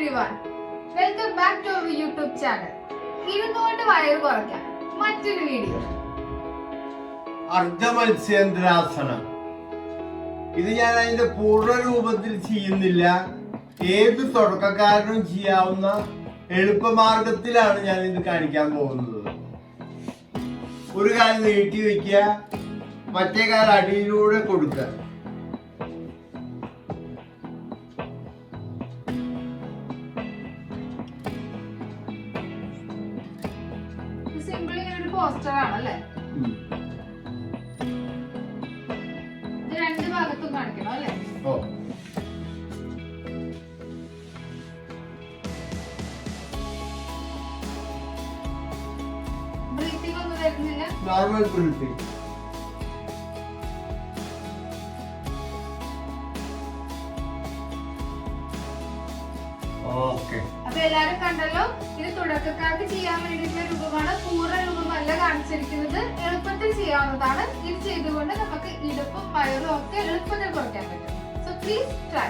Welcome back to our YouTube channel ഇരുന്നുകൊണ്ട് വയറ് കുറയ്ക്കാം. മറ്റൊരു വീഡിയോ അർദ്ധമത്സ്യേന്ദ്രാസനം ഇത് ഞാൻ അതിന്റെ പൂർണ രൂപത്തിൽ ചെയ്യുന്നില്ല. ഏത് തുടക്കക്കാരനും ചെയ്യാവുന്ന എളുപ്പമാർഗത്തിലാണ് ഞാൻ ഇത് കാണിക്കാൻ പോകുന്നത്. ഒരു കാലം നീട്ടി വെക്കുക മറ്റേ കാൽ അടിയിലൂടെ കൊടുക്കുക. സിമ്പിൾ ഇങ്ങനെ ഒരു പോസ്റ്റർ ആണല്ലേ? ഇത് രണ്ട് ഭാഗത്തും കാണിക്കണം അല്ലേ? ഓ. Normal breathing. ഓക്കെ. അപ്പൊ എല്ലാരും കണ്ടല്ലോ? ഇത് തുടക്കക്കാർക്ക് ചെയ്യാൻ വേണ്ടിയിട്ടുള്ള രൂപമാണ് കാണിച്ചിരിക്കുന്നത് എളുപ്പത്തിൽ ചെയ്യാവുന്നതാണ്. ഇത് ചെയ്തുകൊണ്ട് നമുക്ക് ഇടുപ്പും വയറും ഒക്കെ എളുപ്പത്തിൽ കുറയ്ക്കാൻ പറ്റും. So please try